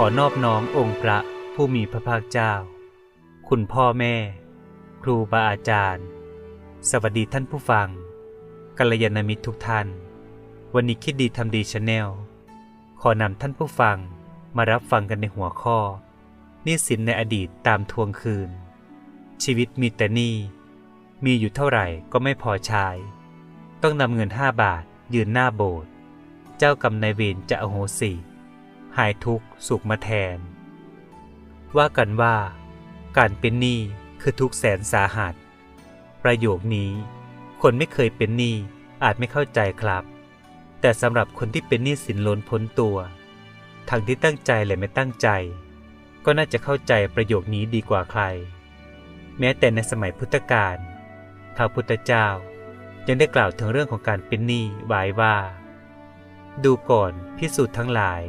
ขอนอบน้อมองค์พระผู้มีพระภาคเจ้า คุณพ่อแม่ ครูบาอาจารย์ สวัสดีท่านผู้ฟังกัลยาณมิตรทุกท่าน วันนี้คิดดีทำดีชาแนลขอนำท่านผู้ฟังมารับฟังกันในหัวข้อนี้สินในอดีตตามทวงคืน ชีวิตมีแต่นี้มีอยู่เท่าไหร่ก็ไม่พอใช้ ต้องนำเงินห้าบาทยืนหน้าโบสถ์ เจ้ากรรมนายเวรจะอโหสิ หายทุกข์สุขมาแทน ว่ากันว่า การเป็นหนี้คือทุกแสนสาหัส ประโยคนี้ คนไม่เคยเป็นหนี้อาจไม่เข้าใจครับ แต่สำหรับคนที่เป็นหนี้สินล้นพ้นตัวทั้งที่ตั้งใจและไม่ตั้งใจ ก็น่าจะเข้าใจประโยคนี้ดีกว่าใคร แม้แต่ในสมัยพุทธกาลพระพุทธเจ้ายังได้กล่าวถึงเรื่องของการเป็นหนี้ไว้ว่า ดูก่อนพิสูจน์ทั้งหลาย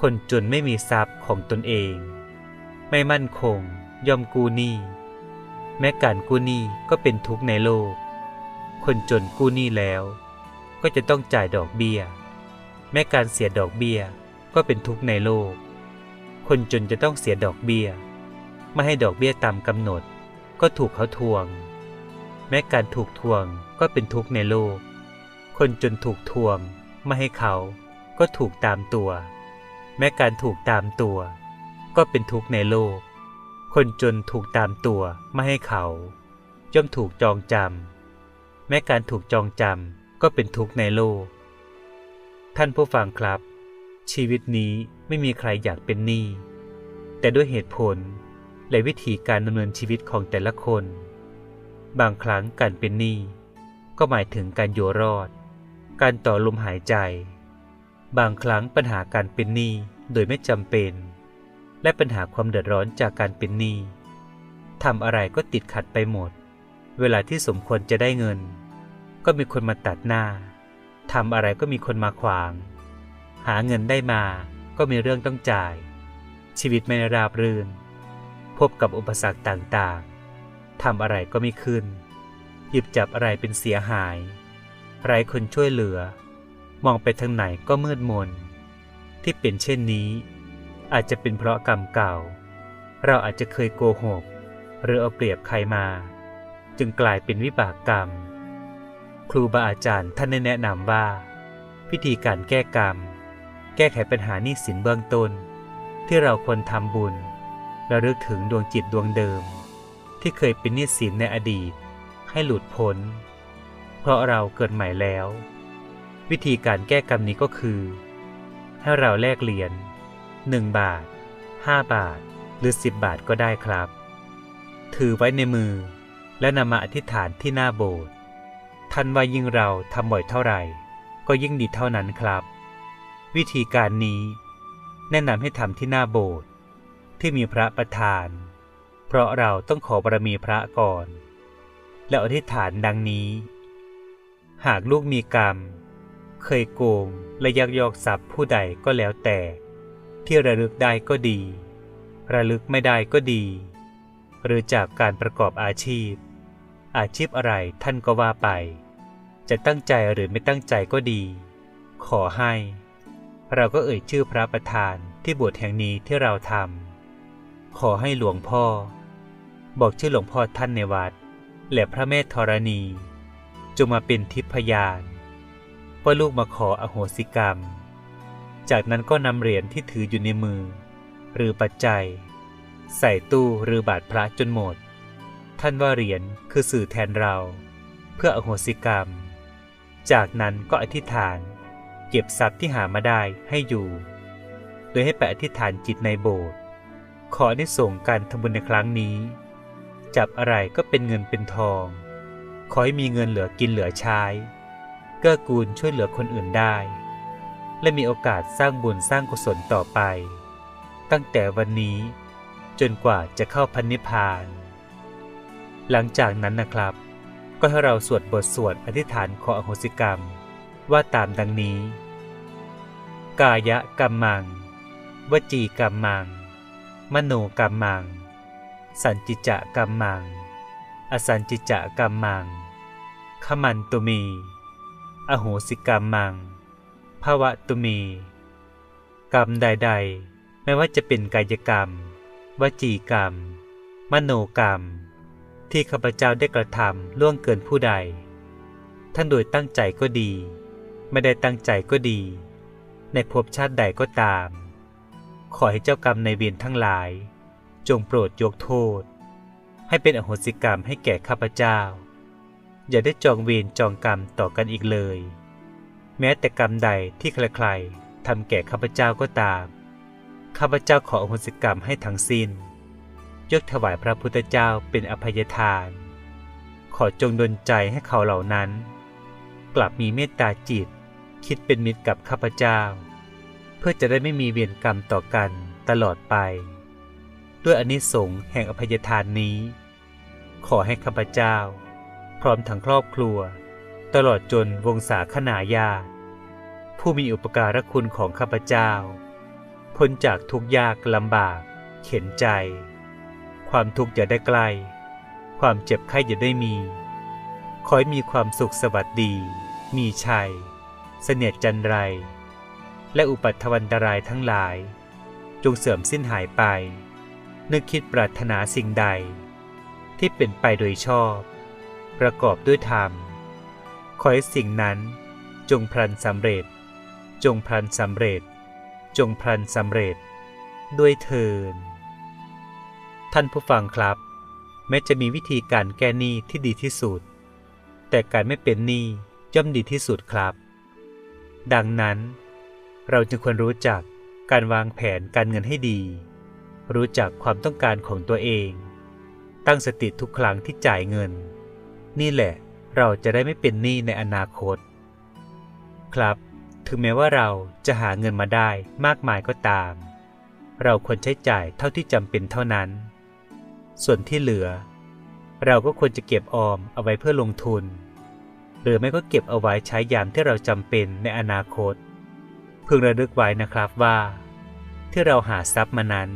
คนจนไม่มีทรัพย์ของตนเอง ไม่มั่นคง ย่อมกู้หนี้ แม้การกู้หนี้ก็เป็นทุกข์ในโลก คนจนกู้หนี้แล้ว ก็จะต้องจ่ายดอกเบี้ย แม้การเสียดอกเบี้ยก็เป็นทุกข์ในโลก คนจนจะต้องเสียดอกเบี้ย ไม่ให้ดอกเบี้ยตามกำหนด ก็ถูกเขาทวง แม้การถูกทวงก็เป็นทุกข์ในโลก คนจนถูกทวงไม่ให้เขาก็ถูกตามตัว แม้การถูกตามตัว ก็เป็นทุกข์ในโลก คนจนถูกตามตัวไม่ให้เขา ย่อมถูกจองจำแม้การถูกจองจำก็เป็นทุกข์ในโลก ท่านผู้ฟังครับ ชีวิตนี้ไม่มีใครอยากเป็นหนี้แต่ด้วยเหตุผลและวิธีการดำเนินชีวิตของแต่ละคน บางครั้งการเป็นหนี้ก็หมายถึงการอยู่รอด การต่อลมหายใจ บางครั้งปัญหาการเป็นหนี้โดยไม่จำเป็น และปัญหาความเดือดร้อนจากการเป็นหนี้ทำอะไรก็ติดขัดไปหมด เวลาที่สมควรจะได้เงิน ก็มีคนมาตัดหน้าทำอะไรก็มีคนมาขวาง หาเงินได้มาก็มีเรื่องต้องจ่าย ชีวิตไม่ราบรื่น พบกับอุปสรรคต่างๆทำอะไรก็ไม่ขึ้น หยิบจับอะไรเป็นเสียหาย ไร้คนช่วยเหลือ มองไปทางไหนก็มืดมน ที่เป็นเช่นนี้ อาจจะเป็นเพราะกรรมเก่า เราอาจจะเคยโกหก หรือเอาเปรียบใครมา จึงกลายเป็นวิบากกรรม ครูบาอาจารย์ท่านได้แนะนำว่า วิธีการแก้กรรม แก้ไขปัญหานี้สินเบื้องต้น ที่เราควรทำบุญระลึกถึงดวงจิตดวงเดิม ที่เคยเป็นนี้สินในอดีตให้หลุดพ้น เพราะเราเกิดใหม่แล้ว วิธีการแก้กรรมนี้ก็คือ ให้เราแลกเหรียญ1 บาท 5 บาท หรือ 10 บาทก็ได้ครับ ถือไว้ในมือ และนำมาอธิษฐานที่หน้าโบสถ์ท่านว่ายิ่งเราทำบ่อยเท่าไหร่ ก็ยิ่งดีเท่านั้นครับ วิธีการนี้ แนะนำให้ทำที่หน้าโบสถ์ที่มีพระประธาน เพราะเราต้องขอบารมีพระก่อน แล้วอธิษฐานดังนี้ หากลูกมีกรรม เคยโกงและยักยอกทรัพย์ผู้ใดก็แล้วแต่ ที่ระลึกได้ก็ดี ระลึกไม่ได้ก็ดี หรือจากการประกอบอาชีพ อาชีพอะไรท่านก็ว่าไป จะตั้งใจหรือไม่ตั้งใจก็ดี ขอให้ เราก็เอ่ยชื่อพระประธานที่บวชแห่งนี้ที่เราทำขอให้หลวงพ่อ บอกชื่อหลวงพ่อท่านในวัด และพระแม่ธรณีจงมาเป็นทิพยาน ว่าลูกมาขออโหสิกรรม จากนั้นก็นำเหรียญที่ถืออยู่ในมือ หรือปัจจัย ใส่ตู้หรือบาทพระจนหมด ท่านว่าเหรียญคือสื่อแทนเรา เพื่ออโหสิกรรม จากนั้นก็อธิษฐาน เก็บทรัพย์ที่หามาได้ให้อยู่ โดยให้ไปอธิษฐานจิตในโบสถ์ขอได้ส่งการทำบุญในครั้งนี้ จับอะไรก็เป็นเงินเป็นทอง ขอให้มีเงินเหลือกินเหลือใช้ กื้อกูลช่วยเหลือคนอื่นได้ และมีโอกาสสร้างบุญสร้างกุศลต่อไป ตั้งแต่วันนี้จนกว่าจะเข้าพันนิพาน หลังจากนั้นนะครับ ก็ให้เราสวดบทสวดอธิษฐานขออโหสิกรรม ว่าตามดังนี้ กายะกรรมัง วจีกรรมัง มโนกรรมัง สันจิจะกรรมัง อสันจิจะกรรมังขมันตุมี อโหสิกรรมมังภาวะตุมี กรรมใด ๆ ไม่ว่าจะเป็นกายกรรม วจีกรรม มโนกรรม ที่ข้าพเจ้าได้กระทำล่วงเกินผู้ใดท่านโดยตั้งใจก็ดี ไม่ได้ตั้งใจก็ดี ในภพชาติใดก็ตาม ขอให้เจ้ากรรมในเวรทั้งหลาย จงโปรดยกโทษ ให้เป็นอโหสิกรรมให้แก่ข้าพเจ้า อย่าได้จองเวรจองกรรมต่อกันอีกเลย แม้แต่กรรมใดที่ใครๆทำแก่ข้าพเจ้าก็ตาม ข้าพเจ้าขออโหสิกรรมให้ทั้งสิ้น ยกถวายพระพุทธเจ้าเป็นอภัยทาน ขอจงดลใจให้เขาเหล่านั้น กลับมีเมตตาจิต คิดเป็นมิตรกับข้าพเจ้า เพื่อจะได้ไม่มีเวรกรรมต่อกันตลอดไป ด้วยอานิสงส์แห่งอภัยทานนี้ ขอให้ข้าพเจ้า ร้อมทั้งครอบครัว ตลอดจนวงศาคณาญาติผู้มีอุปการะคุณของข้าพเจ้า พ้นจากทุกยากลำบาก เข็นใจ ความทุกข์อย่าได้ใกล้ความเจ็บไข้อย่าได้มี ขอให้มีความสุขสวัสดี มีชัย เสนียดจันไร และอุปัตวันตรายทั้งหลาย จงเสื่อมสิ้นหายไป นึกคิดปรารถนาสิ่งใด ที่เป็นไปโดยชอบ ประกอบด้วยธรรม ขอให้สิ่งนั้น จงพลันสำเร็จ จงพลันสำเร็จ จงพลันสำเร็จ ด้วยเทินท่านผู้ฟังครับ แม้จะมีวิธีการแก้หนี้ที่ดีที่สุด แต่การไม่เป็นหนี้ย่อมดีที่สุดครับ ดังนั้น เราจึงควรรู้จักการวางแผนการเงินให้ดี รู้จักความต้องการของตัวเอง ตั้งสติทุกครั้งที่จ่ายเงิน นี่แหละ เราจะได้ไม่เป็นหนี้ในอนาคต ครับ ถึงแม้ว่าเราจะหาเงินมาได้มากมายก็ตาม เราควรใช้จ่ายเท่าที่จำเป็นเท่านั้น ส่วนที่เหลือ เราก็ควรจะเก็บออมเอาไว้เพื่อลงทุน หรือไม่ก็เก็บเอาไว้ใช้ยามที่เราจำเป็นในอนาคต พึงระลึกไว้นะครับว่า ที่เราหาทรัพย์มานั้น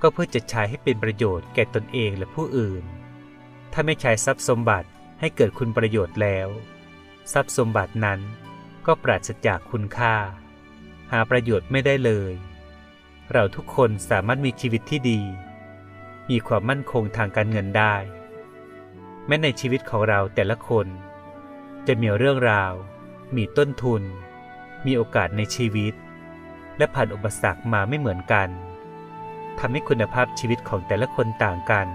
ก็เพื่อจะใช้ให้เป็นประโยชน์แก่ตนเองและผู้อื่น ถ้าไม่ใช้ทรัพย์สมบัติให้เกิดคุณประโยชน์แล้ว ทรัพย์สมบัตินั้นก็ปราศจากคุณค่า หาประโยชน์ไม่ได้เลย เราทุกคนสามารถมีชีวิตที่ดี มีความมั่นคงทางการเงินได้ แม้ในชีวิตของเราแต่ละคน จะมีเรื่องราว มีต้นทุน มีโอกาสในชีวิต และผ่านอุปสรรคมาไม่เหมือนกันทำให้คุณภาพชีวิตของแต่ละคนต่างกัน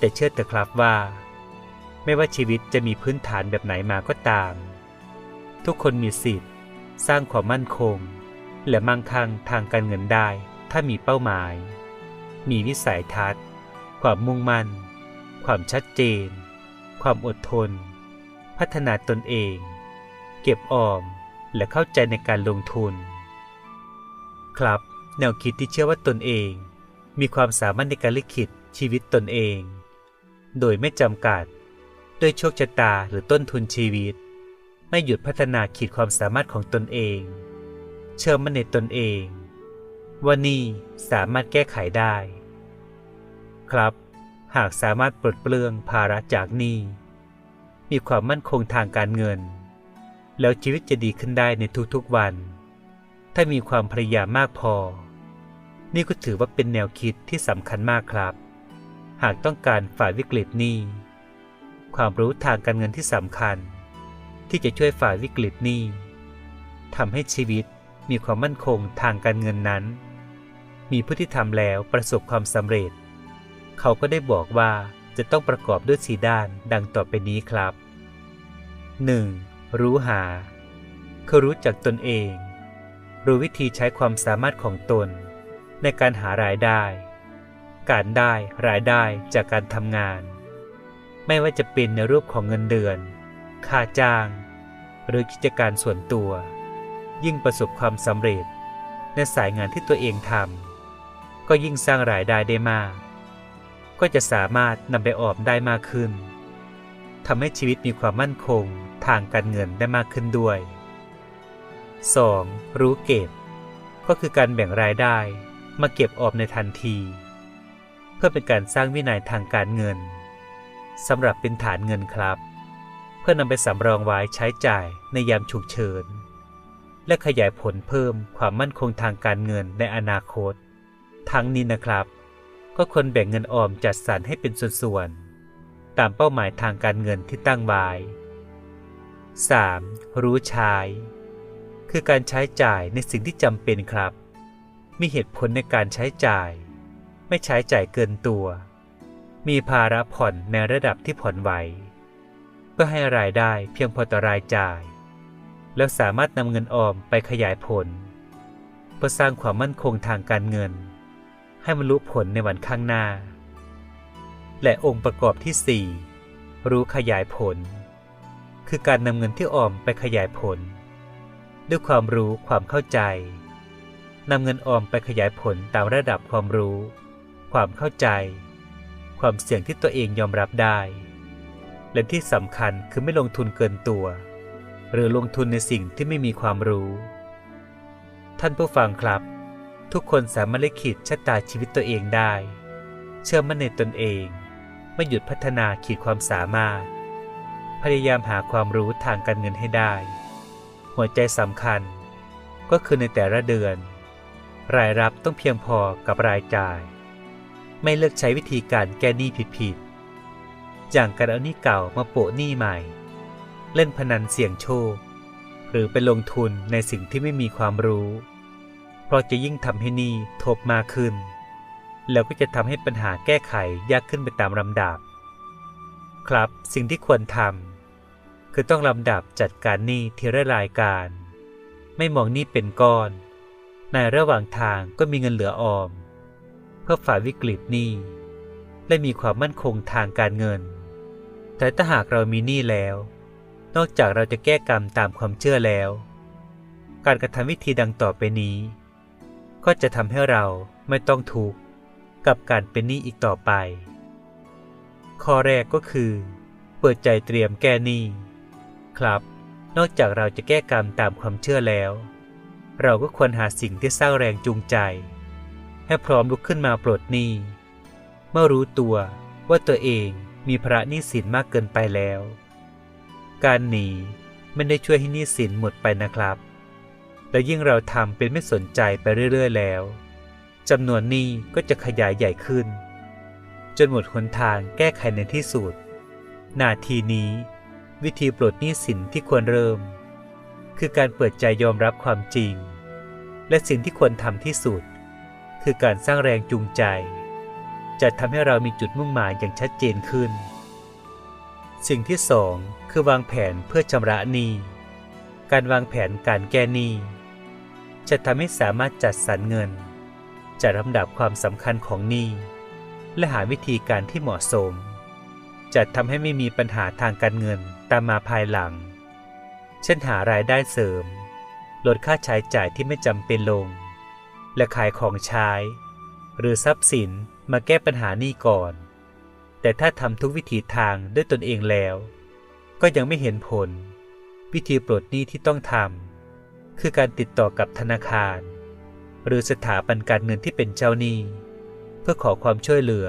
แต่เชื่อเถอะครับว่า ไม่ว่าชีวิตจะมีพื้นฐานแบบไหนมาก็ตาม ทุกคนมีสิทธิ์ สร้างความมั่นคง และมั่งคั่งทางการเงินได้ถ้ามีเป้าหมาย มีวิสัยทัศน์ ความมุ่งมั่น ความชัดเจน ความอดทน พัฒนาตนเอง เก็บออมและเข้าใจในการลงทุน ครับ แนวคิดที่เชื่อว่าตนเอง มีความสามารถในการลิขิตชีวิตตนเอง โดยไม่จำกัด ด้วยโชคชะตาหรือต้นทุนชีวิต ไม่หยุดพัฒนาขีดความสามารถของตนเอง เชื่อมั่นในตนเองว่านี่สามารถแก้ไขได้ ครับ หากสามารถปลดเปลื้องภาระจากหนี้มีความมั่นคงทางการเงิน แล้วชีวิตจะดีขึ้นได้ในทุกๆวัน ถ้ามีความพยายามมากพอ นี่ก็ถือว่าเป็นแนวคิดที่สำคัญมากครับ หากต้องการฝ่าวิกฤตนี้ ความรู้ทางการเงินที่สำคัญ ที่จะช่วยฝ่าวิกฤตนี้ทำให้ชีวิตมีความมั่นคงทางการเงินนั้น มีผู้ที่ทำแล้วประสบความสำเร็จ เขาก็ได้บอกว่าจะต้องประกอบด้วยสีด้านดังต่อไปนี้ครับ 1. รู้หา คือรู้จักตนเอง รู้วิธีใช้ความสามารถของตน ในการหารายได้ การได้รายได้จากการทำงาน ไม่ว่าจะเป็นในรูปของเงินเดือน ค่าจ้าง หรือกิจการส่วนตัว ยิ่งประสบความสำเร็จในสายงานที่ตัวเองทำก็ยิ่งสร้างรายได้ได้มาก ก็จะสามารถนำไปออมได้มากขึ้นทำให้ชีวิตมีความมั่นคงทางการเงินได้มากขึ้นด้วย 2. รู้เก็บ ก็คือการแบ่งรายได้มาเก็บออมในทันที พื่อเป็นการสร้างวินัยทางการเงินสำหรับเป็นฐานเงินครับ เพื่อนำไปสำรองไว้ใช้จ่ายในยามฉุกเฉิน และขยายผลเพิ่มความมั่นคงทางการเงินในอนาคต ทั้งนี้นะครับ ก็ควรแบ่งเงินออมจัดสรรให้เป็นส่วนๆ ตามเป้าหมายทางการเงินที่ตั้งไว้ 3. รู้ใช้ คือการใช้จ่ายในสิ่งที่จำเป็นครับ มีเหตุผลในการใช้จ่าย ไม่ใช้จ่ายเกินตัว มีภาระผ่อนในระดับที่ผ่อนไหว เพื่อให้รายได้เพียงพอต่อรายจ่าย แล้วสามารถนำเงินออมไปขยายผล เพื่อสร้างความมั่นคงทางการเงิน ให้มันรู้ผลในวันข้างหน้า และองค์ประกอบที่ 4 รู้ขยายผล คือการนำเงินที่ออมไปขยายผล ด้วยความรู้ความเข้าใจนำเงินออมไปขยายผลตามระดับความรู้ ความเข้าใจ ความเสี่ยงที่ตัวเองยอมรับได้ และที่สำคัญคือไม่ลงทุนเกินตัว หรือลงทุนในสิ่งที่ไม่มีความรู้ ท่านผู้ฟังครับ ทุกคนสามารถลิขิตชะตาชีวิตตัวเองได้ เชื่อมั่นในตนเอง ไม่หยุดพัฒนาขีดความสามารถ พยายามหาความรู้ทางการเงินให้ได้ หัวใจสำคัญก็คือในแต่ละเดือน รายรับต้องเพียงพอกับรายจ่าย ไม่เลือกใช้วิธีการแก้หนี้ผิดๆอย่างการเอาหนี้เก่ามาโปะหนี้ใหม่ เล่นพนันเสี่ยงโชค หรือไปลงทุนในสิ่งที่ไม่มีความรู้ เพราะจะยิ่งทำให้หนี้ทบมากขึ้น แล้วก็จะทำให้ปัญหาแก้ไขยากขึ้นไปตามลำดับ ครับสิ่งที่ควรทำคือต้องลำดับจัดการหนี้ทีละรายการ ไม่มองหนี้เป็นก้อน ในระหว่างทางก็มีเงินเหลือออม เพื่อฝ่าวิกฤตหนี้ และมีความมั่นคงทางการเงิน แต่ถ้าหากเรามีหนี้แล้ว นอกจากเราจะแก้กรรมตามความเชื่อแล้ว การกระทำวิธีดังต่อไปนี้ ก็จะทำให้เราไม่ต้องทุกข์กับการเป็นหนี้อีกต่อไป ข้อแรกก็คือ เปิดใจเตรียมแก้หนี้ ครับ นอกจากเราจะแก้กรรมตามความเชื่อแล้ว เราก็ควรหาสิ่งที่สร้างแรงจูงใจ ให้พร้อมลุกขึ้นมาปลดหนี้ เมื่อรู้ตัวว่าตัวเองมีภาระหนี้สินมากเกินไปแล้ว การหนีไม่ได้ช่วยให้หนี้สินหมดไปนะครับ และยิ่งเราทำเป็นไม่สนใจไปเรื่อย ๆ แล้วจำนวนหนี้ก็จะขยายใหญ่ขึ้น จนหมดหนทางแก้ไขในที่สุด นาทีนี้ วิธีปลดหนี้สินที่ควรเริ่ม คือการเปิดใจยอมรับความจริง และสิ่งที่ควรทำที่สุด คือการสร้างแรงจูงใจ จะทำให้เรามีจุดมุ่งหมายอย่างชัดเจนขึ้น สิ่งที่สองคือวางแผนเพื่อชำระหนี้การวางแผนการแก้หนี้จะทำให้สามารถจัดสรรเงิน จัดลำดับความสำคัญของหนี้และหาวิธีการที่เหมาะสม จะทำให้ไม่มีปัญหาทางการเงินตามมาภายหลัง เช่นหารายได้เสริม ลดค่าใช้จ่ายที่ไม่จำเป็นลง และขายของใช้ หรือทรัพย์สินมาแก้ปัญหาหนี้ก่อน แต่ถ้าทำทุกวิถีทางด้วยตนเองแล้ว ก็ยังไม่เห็นผล วิธีปลดหนี้ที่ต้องทำคือการติดต่อกับธนาคาร หรือสถาบันการเงินที่เป็นเจ้าหนี้ เพื่อขอความช่วยเหลือ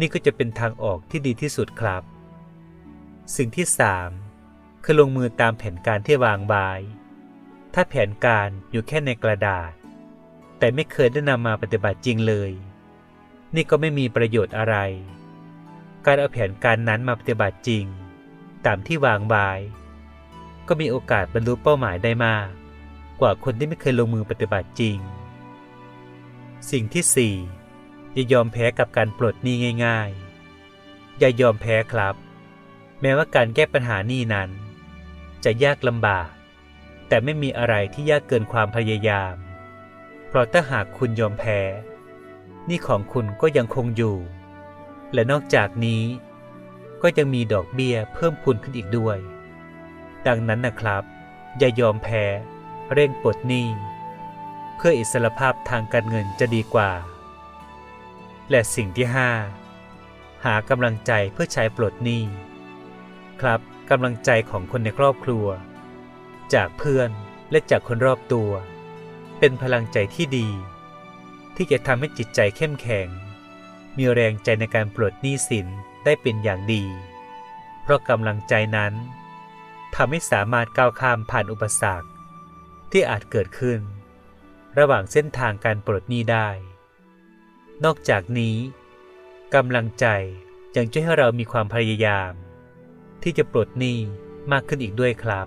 นี่ก็จะเป็นทางออกที่ดีที่สุดครับ สิ่งที่ 3 คือลงมือตามแผนการที่วางไว้ถ้าแผนการอยู่แค่ในกระดาษ แต่ไม่เคยได้นำมาปฏิบัติจริงเลย นี่ก็ไม่มีประโยชน์อะไร การเอาแผนการนั้นมาปฏิบัติจริง ตามที่วางไว้ก็มีโอกาสบรรลุเป้าหมายได้มาก กว่าคนที่ไม่เคยลงมือปฏิบัติจริง สิ่งที่ 4 อย่ายอมแพ้กับการปลดหนี้ง่าย ๆ อย่ายอมแพ้ครับ แม้ว่าการแก้ปัญหานี้นั้น จะยากลำบาก แต่ไม่มีอะไรที่ยากเกินความพยายาม ราะถ้าหากคุณยอมแพ้ หนี้ของคุณก็ยังคงอยู่ และนอกจากนี้ ก็ยังมีดอกเบี้ยเพิ่มพูนขึ้นอีกด้วย ดังนั้นนะครับ อย่ายอมแพ้ เร่งปลดหนี้เพื่ออิสรภาพทางการเงินจะดีกว่า และสิ่งที่ 5 หากำลังใจเพื่อใช้ปลดหนี้ ครับกำลังใจของคนในครอบครัว จากเพื่อนและจากคนรอบตัว เป็นพลังใจที่ดี ที่จะทำให้จิตใจเข้มแข็ง มีแรงใจในการปลดหนี้สินได้เป็นอย่างดี เพราะกำลังใจนั้นทำให้สามารถก้าวข้ามผ่านอุปสรรค ที่อาจเกิดขึ้น ระหว่างเส้นทางการปลดหนี้ได้ นอกจากนี้กำลังใจยังช่วยให้เรามีความพยายาม ที่จะปลดหนี้มากขึ้นอีกด้วยครับ